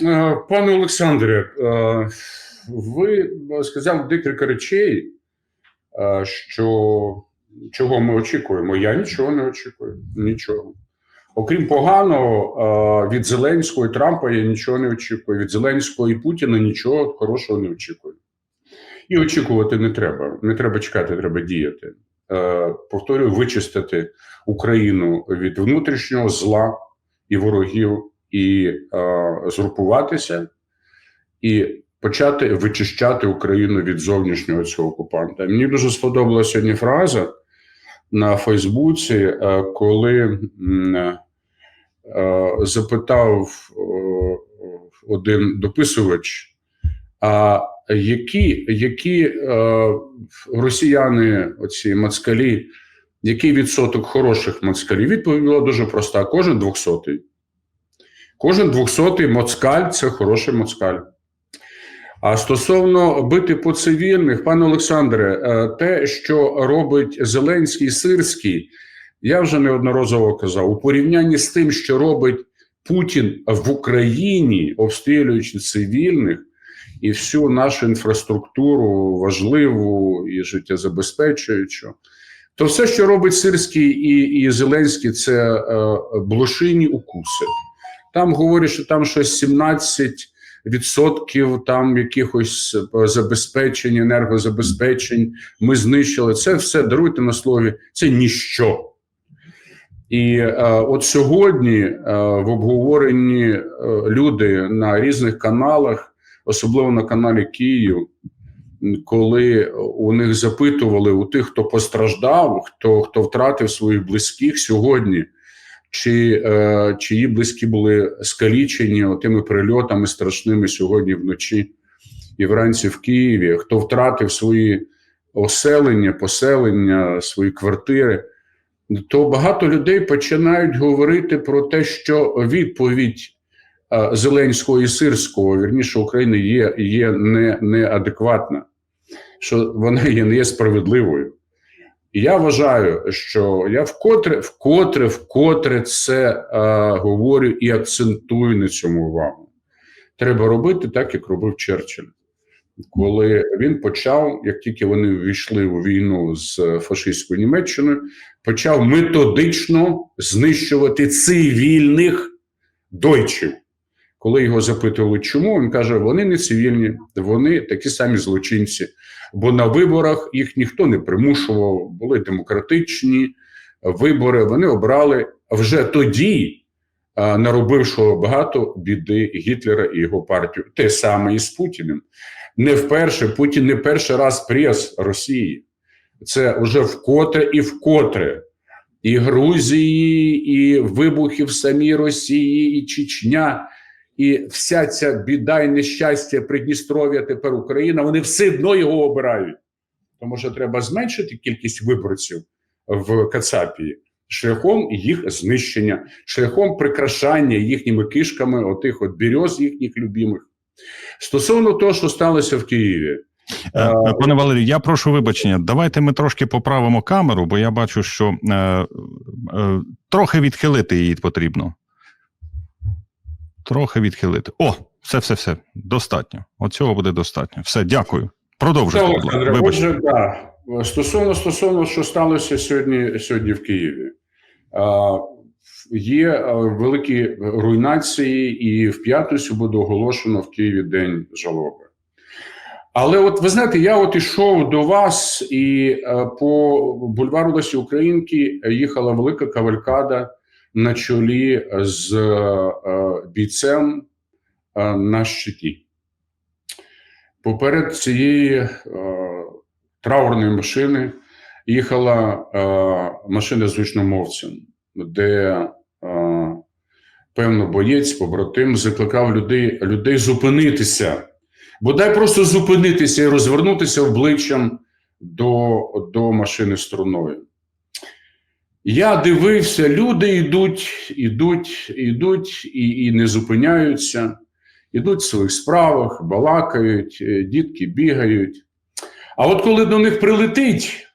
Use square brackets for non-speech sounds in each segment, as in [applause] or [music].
Е, Пане Олександре, е, ви сказали декілька речей, е, що чого ми очікуємо. Я нічого не очікую. Нічого. Окрім поганого, е, від Зеленського і Трампа я нічого не очікую. Від Зеленського і Путіна нічого хорошого не очікую. І очікувати не треба. Не треба чекати, треба діяти. Е, Повторюю, вичистити Україну від внутрішнього зла і ворогів, і е, згрупуватися, і почати вичищати Україну від зовнішнього цього окупанта. Мені дуже сподобалася сьогодні фраза на Фейсбуці, е, коли е, запитав е, один дописувач, а які, які е, росіяни, оці мацкалі, який відсоток хороших москалів? Відповідь була дуже проста: кожен двохсотий. Кожен двохсотий москаль це хороший москаль. А стосовно бити по цивільних, пане Олександре, е, те, що робить Зеленський Сирський, я вже неодноразово казав, у порівнянні з тим, що робить Путін в Україні, обстрілюючи цивільних і всю нашу інфраструктуру важливу і життєзабезпечуючу, то все, що робить Сирський і, і Зеленський, це е, блошині укуси. Там говорять, що там щось 17 відсотків там якихось е, забезпечень, енергозабезпечень ми знищили. Це все даруйте на слові, це ніщо. І е, от сьогодні е, в обговоренні е, люди на різних каналах, особливо на каналі Київ, коли у них запитували у тих, хто постраждав, хто хто втратив своїх близьких сьогодні, чи е, чиї близькі були скалічені тими прильотами страшними сьогодні вночі і вранці в Києві, хто втратив свої оселення, поселення, свої квартири, то багато людей починають говорити про те, що відповідь е, Зеленського і Сирського, вірніше України, є, є не, неадекватна, що вона є не є справедливою. І я вважаю, що я вкотре, вкотре, вкотре це е, говорю і акцентую на цьому увагу. Треба робити так, як робив Черчилль. Коли він почав, як тільки вони ввійшли у війну з фашистською Німеччиною, почав методично знищувати цивільних дойчів. Коли його запитували, чому, він каже: вони не цивільні, вони такі самі злочинці. Бо на виборах їх ніхто не примушував, були демократичні вибори. Вони обрали вже тоді, наробивши багато біди Гітлера і його партію. Те саме і з Путіним. Не вперше Путін не перший раз прес Росії. Це вже вкотре і вкотре. І Грузії, і вибухи в самій Росії, і Чечня, і вся ця біда і нещастя Придністров'я, тепер Україна, вони все одно його обирають. Тому що треба зменшити кількість виборців в Кацапії шляхом їх знищення, шляхом прикрашання їхніми кишками, отих от бірьоз їхніх любимих. Стосовно того, що сталося в Києві. Е, Пане Валерію, я прошу вибачення. Давайте ми трошки поправимо камеру, бо я бачу, що е, е, трохи відхилити її потрібно. Трохи відхилити. О, все, все, все. Достатньо. Оцього буде достатньо. Все, дякую. Продовжуйте. Отже, да. Стосовно стосовно, що сталося сьогодні, сьогодні в Києві. А, Є великі руйнації, і в п'ятницю буде оголошено в Києві День жалоби. Але от ви знаєте, я от ішов до вас, і е, по бульвару Лесі Українки їхала велика кавалькада на чолі з е, бійцем е, на щиті. Поперед цієї е, траурної машини їхала е, машина з гучномовцем, де е, певно боєць, побратим закликав людей, людей зупинитися. Бодай просто зупинитися і розвернутися обличчям до, до машини струною. Я дивився, люди йдуть, йдуть, йдуть і, і не зупиняються, йдуть в своїх справах, балакають, е, дітки бігають. А от коли до них прилетить,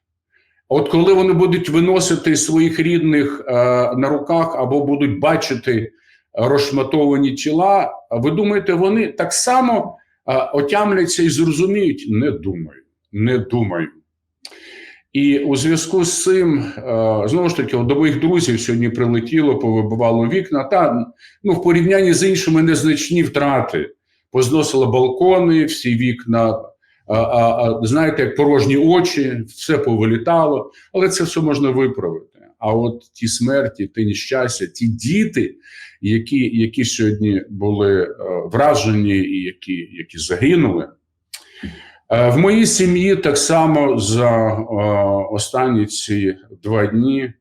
от коли вони будуть виносити своїх рідних е, на руках або будуть бачити розшматовані тіла. Ви думаєте, вони так само а, отямляться і зрозуміють? Не думаю, не думаю. І у зв'язку з цим, е, знову ж таки, до моїх друзів сьогодні прилетіло, повибивало вікна. Та ну, в порівнянні з іншими незначні втрати. Позносило балкони, всі вікна, а, а, а, знаєте, як порожні очі, все повилітало, але це все можна виправити. А от ті смерті, ті нещастя, ті діти, які, які сьогодні були е, вражені і які, які загинули. Е, В моїй сім'ї так само за е, останні ці два дні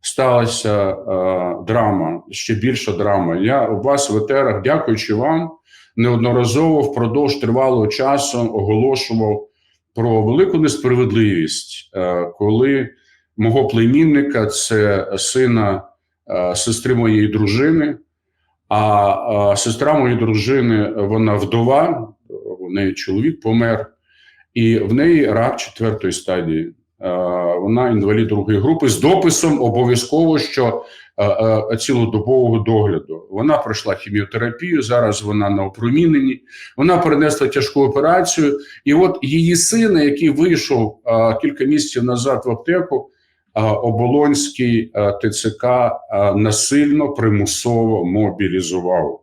сталася е, драма, ще більша драма. Я у вас в етерах, дякуючи вам, неодноразово впродовж тривалого часу оголошував про велику несправедливість, коли мого племінника, це сина сестри моєї дружини, а сестра моєї дружини, вона вдова, у неї чоловік помер. І в неї рак четвертої стадії. Е, Вона інвалід другої групи з дописом обов'язково, що е, е, цілодобового догляду. Вона пройшла хіміотерапію. Зараз вона на опроміненні. Вона перенесла тяжку операцію. І от її син, який вийшов кілька місяців назад в аптеку, Оболонський ТЦК насильно примусово мобілізував.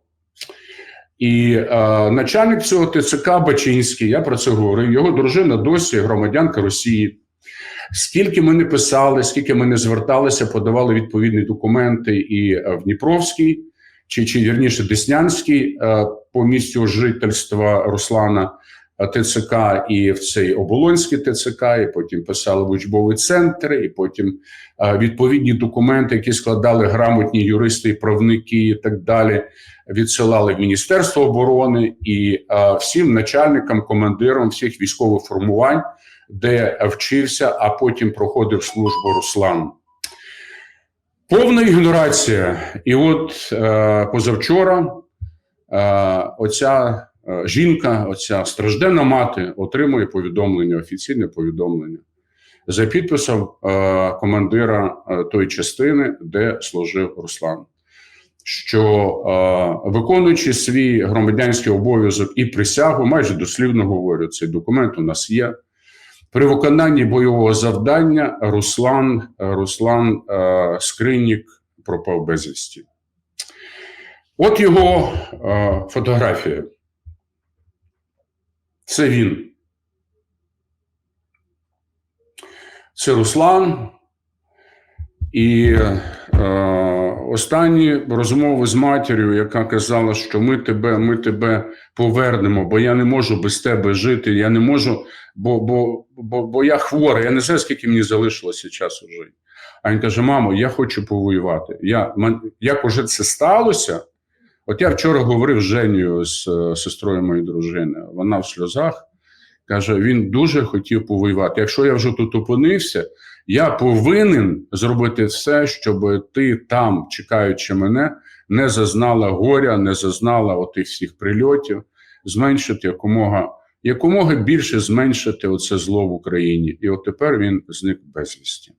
І е, начальник цього ТЦК Бачинський, я про це говорив, його дружина досі громадянка Росії. Скільки ми не писали, скільки ми не зверталися, подавали відповідні документи і е, в Дніпровській, чи, чи вірніше Деснянський е, по місцю жительства Руслана ТЦК і в цей Оболонський ТЦК, і потім писали в учбовий центр, і потім е, відповідні документи, які складали грамотні юристи і правники, і так далі відсилали в Міністерство оборони і е, всім начальникам, командирам всіх військових формувань, де вчився, а потім проходив службу Руслан. Повна ігнорація. І от е, позавчора оця жінка, оця стражденна мати, отримує повідомлення, офіційне повідомлення за підписом е, командира е, тої частини, де служив Руслан що е, виконуючи свій громадянський обов'язок і присягу, майже дослівно говорю, цей документ у нас є. При виконанні бойового завдання Руслан, Руслан е, Скринік пропав безвісті. От його е, фотографія. Це він. Це Руслан. І е, останні розмови з матір'ю, яка казала, що ми тебе, ми тебе повернемо, бо я не можу без тебе жити. Я не можу, бо, бо, бо, бо я хворий. Я не знаю, скільки мені залишилося часу жити. А він каже: мамо, я хочу повоювати. Я, як уже це сталося? От я вчора говорив з Женєю, з е, сестрою моєї дружини. Вона в сльозах каже: він дуже хотів повоювати. Якщо я вже тут опинився, я повинен зробити все, щоб ти там, чекаючи мене, не зазнала горя, не зазнала отих всіх прильотів, зменшити якомога, якомога більше зменшити оце зло в Україні. І от тепер він зник безвісті.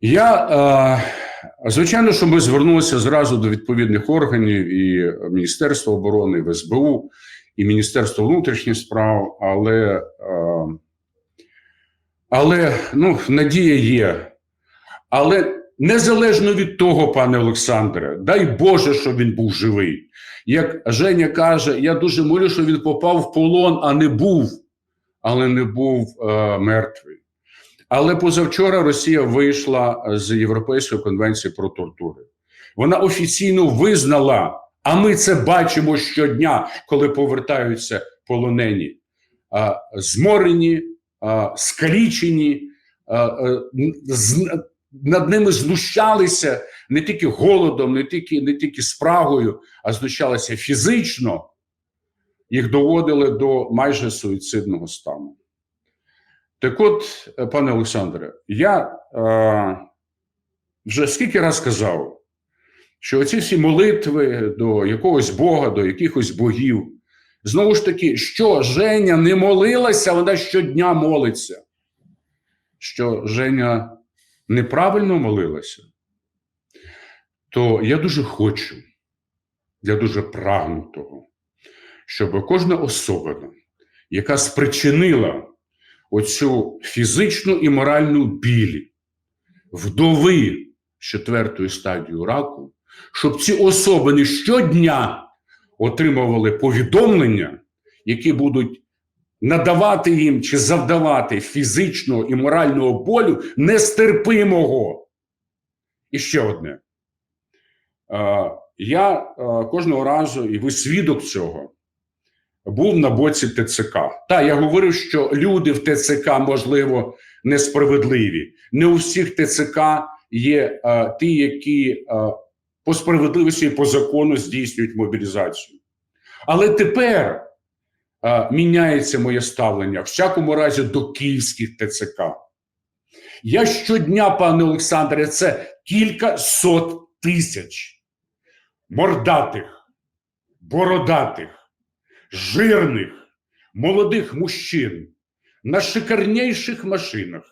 Я, е, звичайно, що ми звернулися зразу до відповідних органів і Міністерства оборони, і в СБУ, і Міністерства внутрішніх справ, але. Е, але ну, надія є. Але незалежно від того, пане Олександре, дай Боже, щоб він був живий. Як Женя каже, я дуже молю, що він попав в полон, а не був, але не був е, мертвий. Але позавчора Росія вийшла з Європейської конвенції про тортури. Вона офіційно визнала, а ми це бачимо щодня, коли повертаються полонені, зморені, скалічені, з- над ними знущалися не тільки голодом, не тільки, не тільки спрагою, а знущалися фізично. Їх доводили до майже суїцидного стану. Так от, е, пане Олександре, я е, вже скільки раз казав, що оці всі молитви до якогось Бога, до якихось богів, знову ж таки, що Женя не молилася, вона щодня молиться. Що Женя неправильно молилася, то я дуже хочу, я дуже прагну того, щоб кожна особина, яка спричинила оцю фізичну і моральну біль вдови з четвертою стадією раку, щоб ці особини щодня отримували повідомлення, які будуть надавати їм чи завдавати фізичного і морального болю нестерпимого. І ще одне. Я кожного разу, і ви свідок цього, був на боці ТЦК. Так, я говорив, що люди в ТЦК, можливо, несправедливі. Не у всіх ТЦК є е, ті, які е, по справедливості і по закону здійснюють мобілізацію. Але тепер е, міняється моє ставлення, в всякому разі, до київських ТЦК. Я щодня, пане Олександре, це кілька сот тисяч мордатих, бородатих, жирних, молодих мужчин на шикарніших машинах,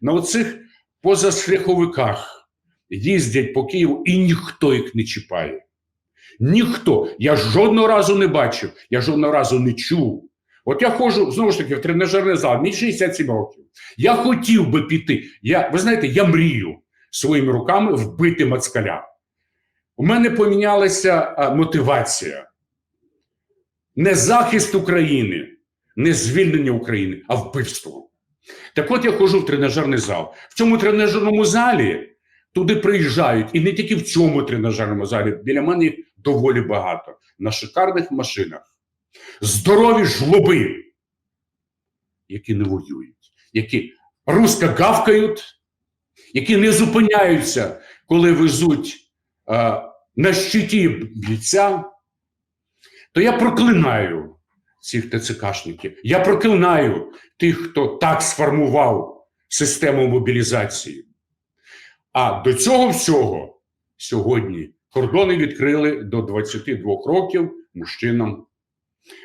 на оцих позашляховиках їздять по Києву і ніхто їх не чіпає. Ніхто. Я жодного разу не бачив, я жодного разу не чув. От я ходжу знову ж таки в тренажерний зал, мені 67 років. Я хотів би піти. Я, ви знаєте, я мрію своїми руками вбити мацкаля. У мене помінялася мотивація. Не захист України, не звільнення України, а вбивство. Так от я ходжу в тренажерний зал. В цьому тренажерному залі туди приїжджають, і не тільки в цьому тренажерному залі, біля мене їх доволі багато на шикарних машинах. Здорові жлоби, які не воюють, які руска гавкають, які не зупиняються, коли везуть а, на щиті бійця, то я проклинаю цих ТЦКшників. Я проклинаю тих, хто так сформував систему мобілізації. А до цього всього сьогодні кордони відкрили до 22 років мужчинам.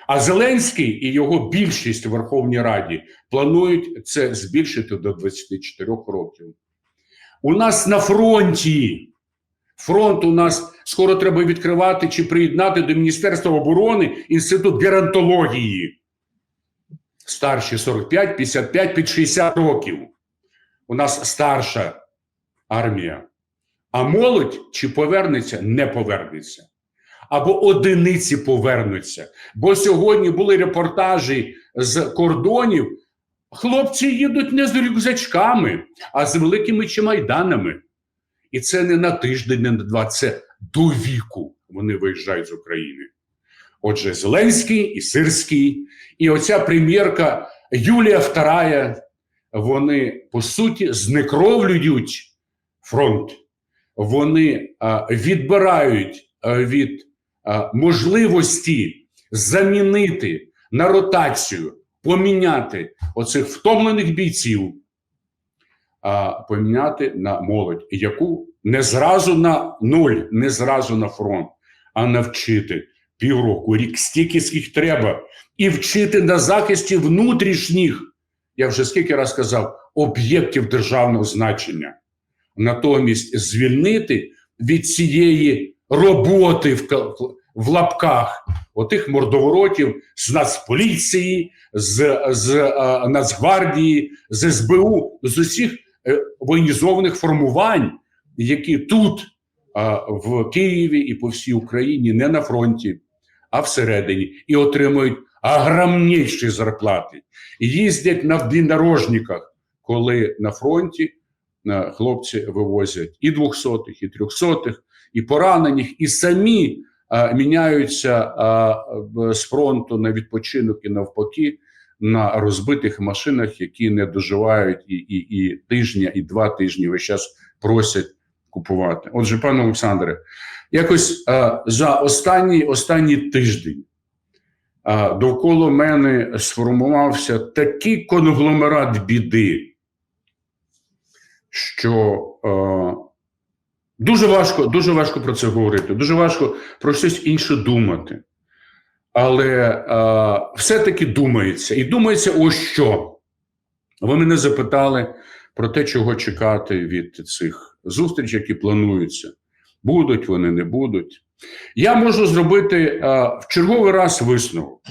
А Зеленський і його більшість у Верховній Раді планують це збільшити до 24 років. У нас на фронті фронт у нас скоро треба відкривати чи приєднати до Міністерства оборони інститут геронтології. Старші 45, 55, під 60 років. У нас старша армія. А молодь чи повернеться, не повернеться. Або одиниці повернуться. Бо сьогодні були репортажі з кордонів. Хлопці їдуть не з рюкзачками, а з великими чемайданами. І це не на тиждень, не на два, це до віку вони виїжджають з України. Отже, Зеленський і Сирський, і оця прем'єрка Юлія Вторая, вони по суті знекровлюють фронт. Вони відбирають від можливості замінити на ротацію, поміняти оцих втомлених бійців, а, поміняти на молодь, яку не зразу на нуль, не зразу на фронт, а навчити півроку, рік, стільки скільки треба, і вчити на захисті внутрішніх, я вже скільки раз сказав, об'єктів державного значення. Натомість звільнити від цієї роботи в, в лапках отих мордоворотів з Нацполіції, з, з е, Нацгвардії, з СБУ, з усіх воєнізованих формувань, які тут, е, в Києві і по всій Україні, не на фронті, а всередині, і отримують огромніші зарплати. Їздять на внедорожниках, коли на фронті е, хлопці вивозять і двохсотих, і трьохсотих, і поранених, і самі е, міняються е, з фронту на відпочинок і навпаки на розбитих машинах, які не доживають і, і, і тижня, і два тижні весь час просять купувати. Отже, пане Олександре, якось е, за останній останній тиждень е, довкола мене сформувався такий конгломерат біди, що е, дуже важко, дуже важко про це говорити, дуже важко про щось інше думати. Але е, все-таки думається. І думається, ось що. Ви мене запитали про те, чого чекати від цих зустрічей, які плануються. Будуть вони, не будуть. Я можу зробити е, в черговий раз висновок.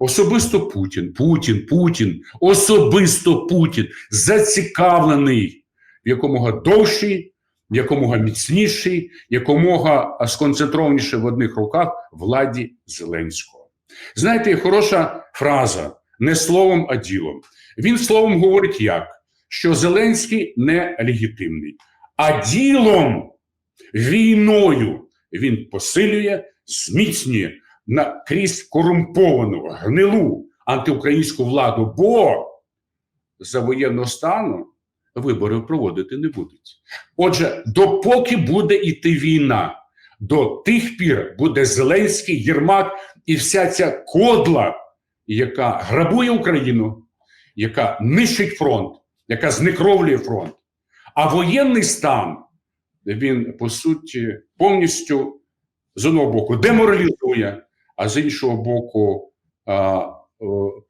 Особисто Путін, Путін, Путін, особисто Путін зацікавлений в якомога довшій, якомога міцнішій, якомога сконцентрованіше в одних руках владі Зеленського. Знаєте, хороша фраза не словом, а ділом. Він словом говорить як? Що Зеленський не легітимний, а ділом, війною він посилює, зміцнює на крізь корумповану, гнилу антиукраїнську владу, бо за воєнного стану вибори проводити не будуть. Отже, допоки буде йти війна, до тих пір буде Зеленський, Єрмак і вся ця кодла, яка грабує Україну, яка нищить фронт, яка знекровлює фронт. А воєнний стан він по суті повністю з одного боку деморалізує, а з іншого боку,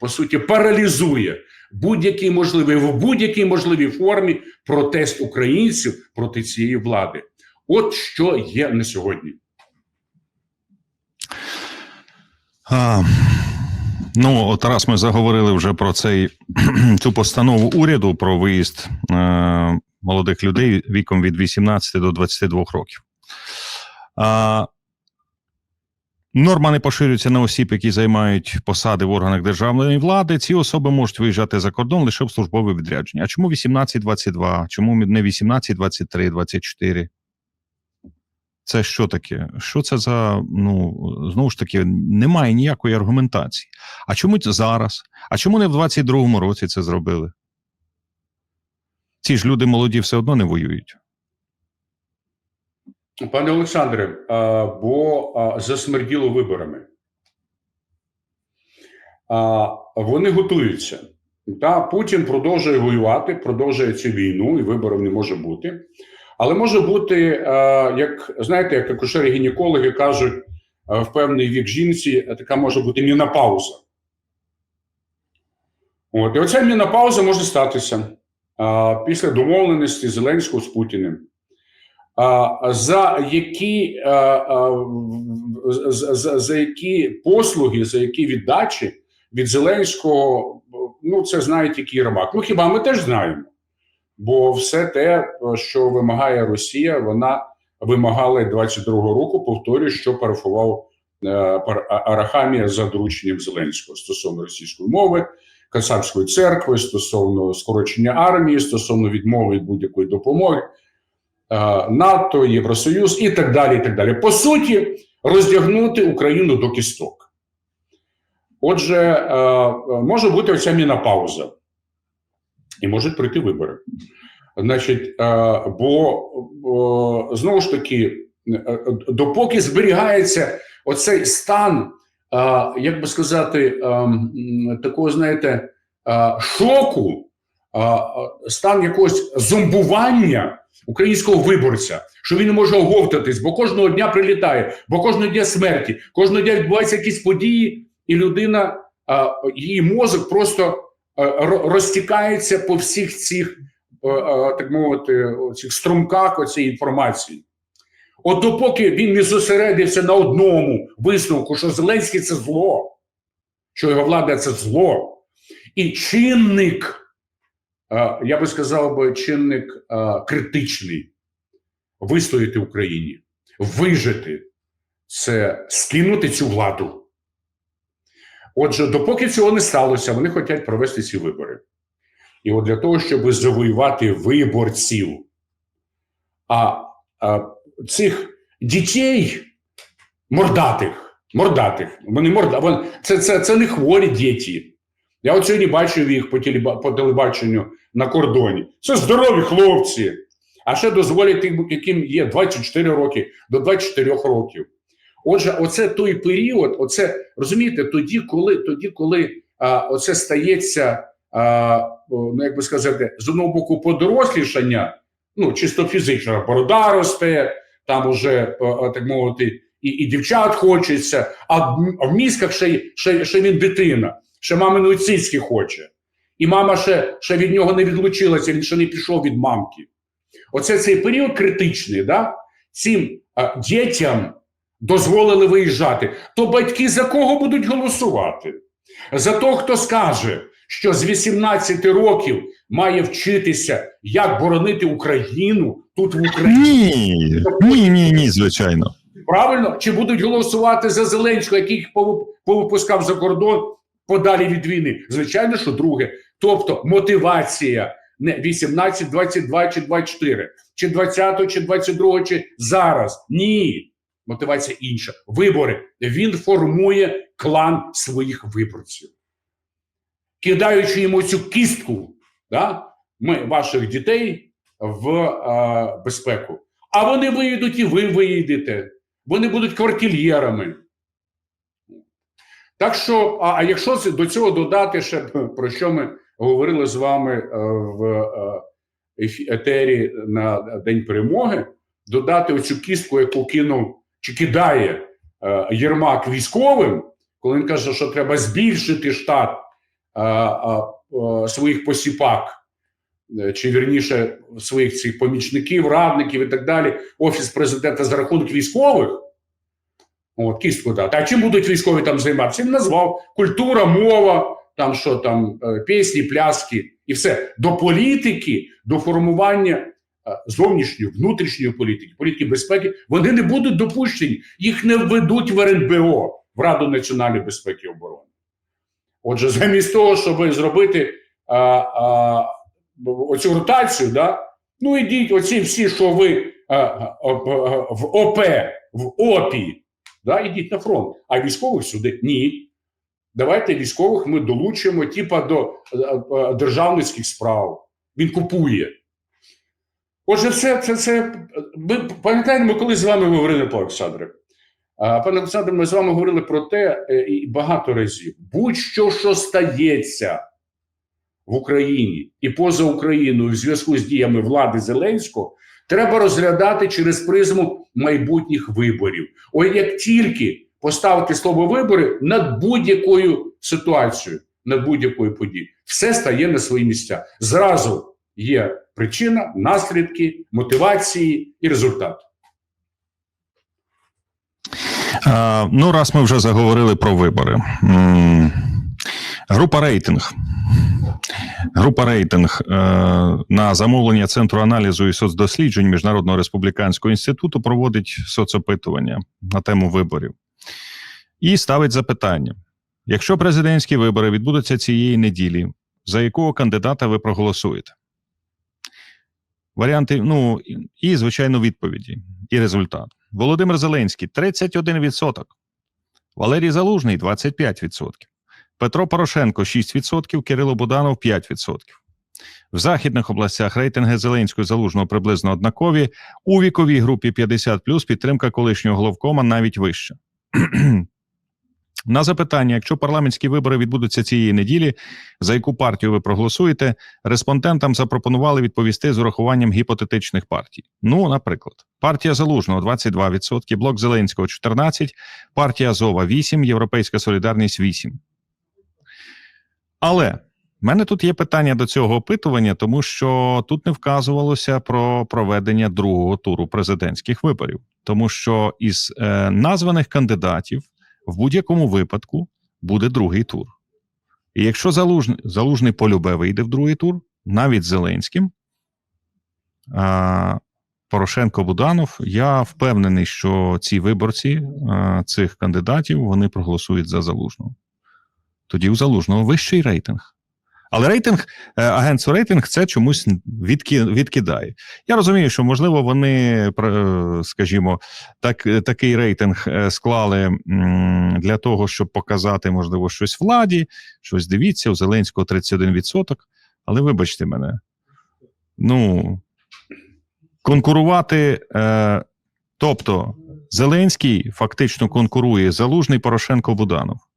по суті, паралізує будь-який можливий в будь-якій можливій формі протест українців проти цієї влади. От що є на сьогодні. А, ну, от раз ми заговорили вже про цей [clears throat] цю постанову уряду про виїзд е, молодих людей віком від 18 до 22 років. А, Норма не поширюється на осіб, які займають посади в органах державної влади. Ці особи можуть виїжджати за кордон лише в службове відрядження. А чому 18-22? Чому не 18-23, 24? Це що таке? Що це за ну знову ж таки немає ніякої аргументації. А чому зараз? А чому не в 22-му році це зробили? Ці ж люди молоді все одно не воюють. Пане Олександре, бо засмерділо виборами. Вони готуються. Та Путін продовжує воювати, продовжує цю війну, і виборів не може бути. Але може бути, як знаєте, як акушери-гінекологи кажуть, в певний вік жінці така може бути мінопауза. От, і оця мінопауза може статися після домовленості Зеленського з Путіним. За які, а, а, за, які послуги, за які віддачі від Зеленського, ну це знає тільки Єрмак. Ну хіба ми теж знаємо? Бо все те, що вимагає Росія, вона вимагала 22-го року, повторюю, що парафував е, Арахамія за дорученням Зеленського стосовно російської мови, Касапської церкви, стосовно скорочення армії, стосовно відмови від будь-якої допомоги. Е, НАТО, Євросоюз і так далі. і так далі. По суті, роздягнути Україну до кісток. Отже, е, е, може бути оця мінопауза, і можуть прийти вибори. Значить, бо знову ж таки, допоки зберігається оцей стан, як би сказати, такого, знаєте, шоку, стан якогось зомбування українського виборця, що він може оговтатись, бо кожного дня прилітає, бо кожного дня смерті, кожного дня відбуваються якісь події, і людина, її мозок просто розтікається по всіх цих, так мовити, цих струмках оцієї інформації. От допоки він не зосередився на одному висновку, що Зеленський це зло, що його влада це зло, і чинник я би сказав би, чинник е, критичний вистояти Україні, вижити це скинути цю владу. Отже, допоки цього не сталося, вони хочуть провести ці вибори. І от для того, щоб завоювати виборців, а, а цих дітей мордатих, мордатих, вони морда, вони, це, це, це не хворі діти. Я от сьогодні бачив їх по телебаченню на кордоні. Це здорові хлопці. А ще дозволять тим, яким є 24 роки до 24 років. Отже, оце той період, оце розумієте, тоді, коли тоді, коли а, оце стається, а, ну як би сказати, з одного боку, подорослішання, ну чисто фізично, борода росте, там уже так мовити, і, і дівчат хочеться, а в, мізках ще, ще, ще він дитина, ще маминої цицьки хоче. І мама ще, ще від нього не відлучилася, він ще не пішов від мамки. Оце цей період критичний, да? цим а, дітям дозволили виїжджати, то батьки за кого будуть голосувати? За того, хто скаже, що з 18 років має вчитися, як боронити Україну тут в Україні. Ні, ні, ні, ні, звичайно. Правильно? Чи будуть голосувати за Зеленського, який їх повипускав за кордон подалі від війни? Звичайно, що друге. Тобто мотивація не 18, 22 чи 24, чи 20, чи 22, чи зараз. Ні. Мотивація інша. Вибори. Він формує клан своїх виборців. Кидаючи йому цю кістку, да, ми ваших дітей в е, безпеку. А вони виїдуть, і ви виїдете. Вони будуть квартир'єрами. Так що, а, якщо до цього додати ще про що ми говорили з вами е, в е, етері на День перемоги, додати оцю кістку, яку кинув чи кидає е, Єрмак військовим, коли він каже, що треба збільшити штат своїх посіпак, чи вірніше своїх цих помічників, радників і так далі, офіс президента за рахунок військових. От, кістку дати. А чим будуть військові там займатися? Він назвав культура, мова, там що там, е, пісні, пляски і все. До політики, до формування е, зовнішньої, внутрішньої політики, політики безпеки, вони не будуть допущені. Їх не введуть в РНБО, в Раду національної безпеки і оборони. Отже, замість того, щоб зробити а, а, оцю ротацію, да, ну ідіть, оці всі, що ви а, а, а, в ОП, в ОПІ, да, ідіть на фронт, а військових сюди ні. Давайте військових ми долучимо, типа до е, е, державницьких справ. Він купує. Отже, це, це, це ми пам'ятаєте, ми коли з вами говорили, пане Олександре. Пане Олександре, ми з вами говорили про те е, і багато разів. Будь-що, що стається в Україні і поза Україною в зв'язку з діями влади Зеленського, треба розглядати через призму майбутніх виборів. Ой, як тільки поставити слово вибори над будь-якою ситуацією, над будь-якою подією, все стає на свої місця. Зразу є причина, наслідки, мотивації і результат. А, ну, раз ми вже заговорили про вибори. Група рейтинг. Група рейтинг е, на замовлення Центру аналізу і соцдосліджень Міжнародного республіканського інституту проводить соцопитування на тему виборів і ставить запитання: якщо президентські вибори відбудуться цієї неділі, за якого кандидата ви проголосуєте? Варіанти, ну і- і, звичайно, відповіді, і результат. Володимир Зеленський 31%. Валерій Залужний 25%. Петро Порошенко 6%, Кирило Буданов 5%. В західних областях рейтинги Зеленського Залужного приблизно однакові. У віковій групі 50 підтримка колишнього головкома навіть вища. [clears throat] На запитання, якщо парламентські вибори відбудуться цієї неділі, за яку партію ви проголосуєте, респондентам запропонували відповісти з урахуванням гіпотетичних партій. Ну, наприклад, партія Залужного 22%, блок Зеленського 14%, партія Азова 8%, Європейська Солідарність 8%. Але в мене тут є питання до цього опитування, тому що тут не вказувалося про проведення другого туру президентських виборів, тому що із е, названих кандидатів в будь-якому випадку буде другий тур. І якщо залужний, залужний полюбе вийде в другий тур, навіть Зеленським, а, Порошенко Буданов, я впевнений, що ці виборці а, цих кандидатів вони проголосують за залужного. Тоді у залужного вищий рейтинг. Але рейтинг, е, агентство рейтинг це чомусь відки, відкидає. Я розумію, що можливо вони, е, скажімо, так, такий рейтинг е, склали для того, щоб показати, можливо, щось владі, щось дивіться, у Зеленського 31%. Але вибачте мене, ну конкурувати, е, тобто Зеленський фактично конкурує Залужний Порошенко Буданов.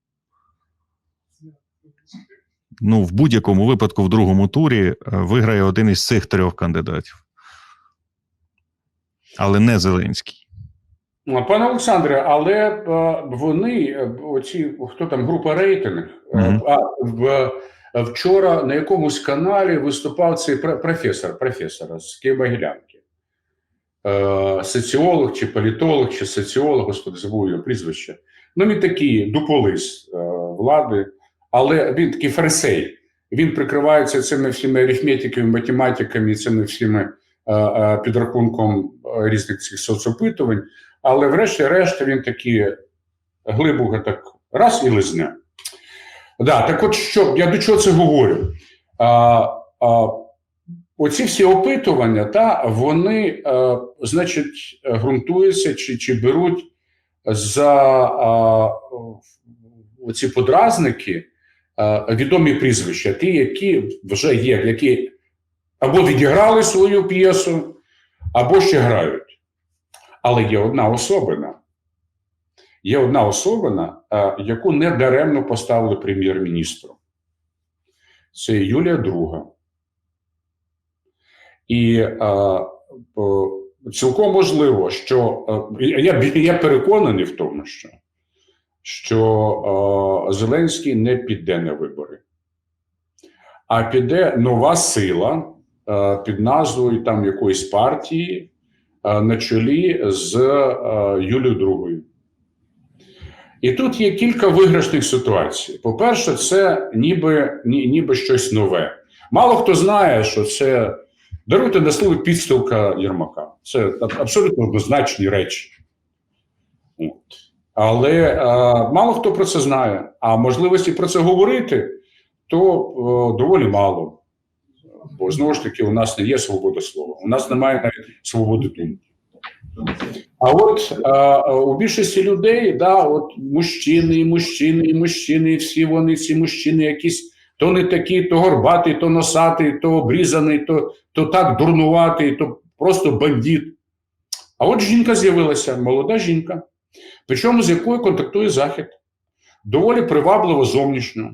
Ну, в будь-якому випадку, в другому турі е, виграє один із цих трьох кандидатів. Але не Зеленський. Ну, Пане Олександре, але е, вони, е, оці, хто там, група рейтинг, е, Мгм. а, в, вчора на якомусь каналі виступав цей професор, професор з Києво-Могилянки. е, соціолог, чи політолог, чи соціолог, господи, забув його прізвище. Ну, він такий дуполис влади, але він такий фарисей. Він прикривається цими всіми арифметиками, математиками, цими всіми е, е, підрахунком е, різних цих соцопитувань. Але врешті-решт він такий глибоко так раз і лизне. Да, так от що, я до чого це говорю? А, а, оці всі опитування, та, вони, а, значить, ґрунтуються чи, чи беруть за а, оці подразники відомі прізвища, ті, які вже є, які або відіграли свою п'єсу, або ще грають. Але є одна особина. Є одна особина, яку не даремно поставили прем'єр-міністром. Це Юлія Друга. І а, о, цілком можливо, що я, я переконаний в тому, що, що а, Зеленський не піде на вибори, а піде нова сила а, під назвою там якоїсь партії а, на чолі з а, Юлією Другою. І тут є кілька виграшних ситуацій. По-перше, це ніби, ні, ніби щось нове. Мало хто знає, що це даруйте на слово підстилка Єрмака. Це абсолютно однозначні речі. От. Але а, мало хто про це знає. А можливості про це говорити, то о, доволі мало. Бо знову ж таки, у нас не є свобода слова, у нас немає навіть свободи думки. А от а, а, у більшості людей, да, от мужчини, і мужчини, і мужчини, і всі вони, ці мужчини, якісь то не такі, то горбатий, то носатий, то обрізаний, то, то так дурнуватий, то просто бандит. А от жінка з'явилася, молода жінка, причому з якою контактує Захід, доволі привабливо зовнішньо.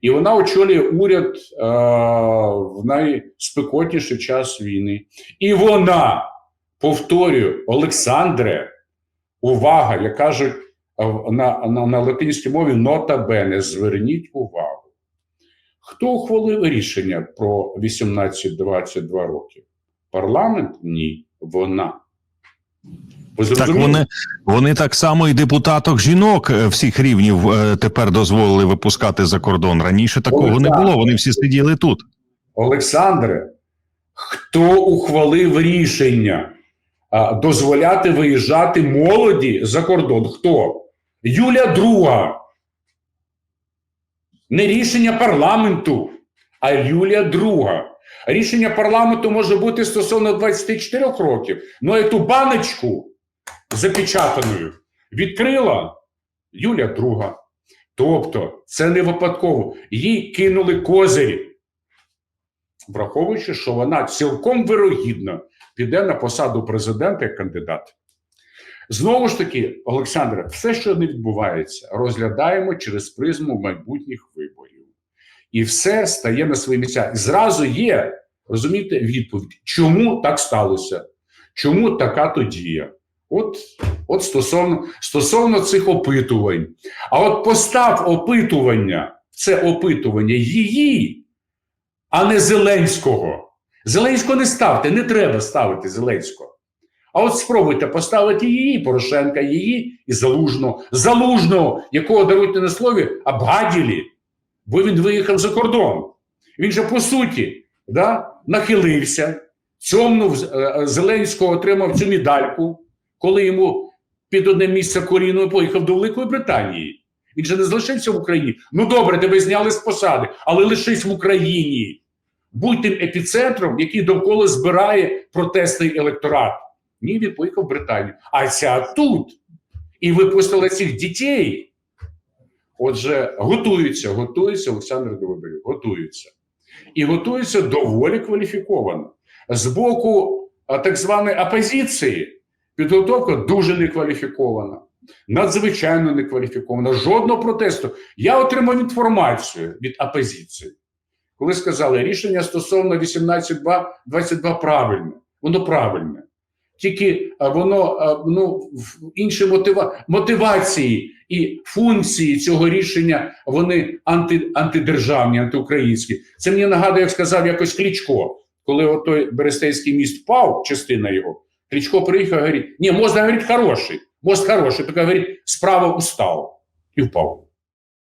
І вона очолює уряд е, в найспекотніший час війни. І вона повторюю, Олександре, увага, як кажуть е, на, на, на латинській мові нота бене, зверніть увагу. Хто ухвалив рішення про 18-22 роки? Парламент? Ні, вона. Так вони, вони так само і депутаток жінок е, всіх рівнів е, тепер дозволили випускати за кордон. Раніше такого Ой, не було. Вони всі сиділи тут. Олександре, хто ухвалив рішення дозволяти виїжджати молоді за кордон? Хто? Юля Друга. Не рішення парламенту, а Юлія Друга. Рішення парламенту може бути стосовно 24 років. Ну, а ту баночку запечатаною відкрила Юля Друга. Тобто, це не випадково. Їй кинули козирі враховуючи, що вона цілком вирогідно піде на посаду президента як кандидат. Знову ж таки, Олександре, все, що не відбувається, розглядаємо через призму майбутніх виборів. І все стає на свої місця. І зразу є, розумієте, відповідь, чому так сталося, чому така то дія. От, от стосовно, стосовно цих опитувань. А от постав опитування, це опитування її, а не Зеленського. Зеленського не ставте, не треба ставити Зеленського. А от спробуйте поставити її, Порошенка, її і Залужного. Залужного, якого даруйте на слові, обгаділі, бо він виїхав за кордон. Він же по суті да, нахилився, цьомнув е, Зеленського, отримав цю медальку, коли йому під одне місце коліно поїхав до Великої Британії. Він же не залишився в Україні. Ну добре, тебе зняли з посади, але лишись в Україні. Будь тим епіцентром, який довкола збирає протестний електорат. Ні, він поїхав в Британію. А ця тут. І випустила цих дітей. Отже, готуються, готуються Олександр до виборів, готуються. І готуються доволі кваліфіковано. З боку так званої опозиції підготовка дуже некваліфікована надзвичайно некваліфікована. Жодного протесту. Я отримав інформацію від опозиції, коли сказали, рішення стосовно 18.2.22 правильне. Воно правильне. Тільки воно ну, інші мотива... мотивації і функції цього рішення вони анти... антидержавні, антиукраїнські. Це мені нагадує, як сказав якось Кличко, коли отой Берестейський міст впав, частина його, Кличко приїхав, говорить, ні, мост, говорить, хороший. Мост хороший, тільки, говорить, справа устав і упал.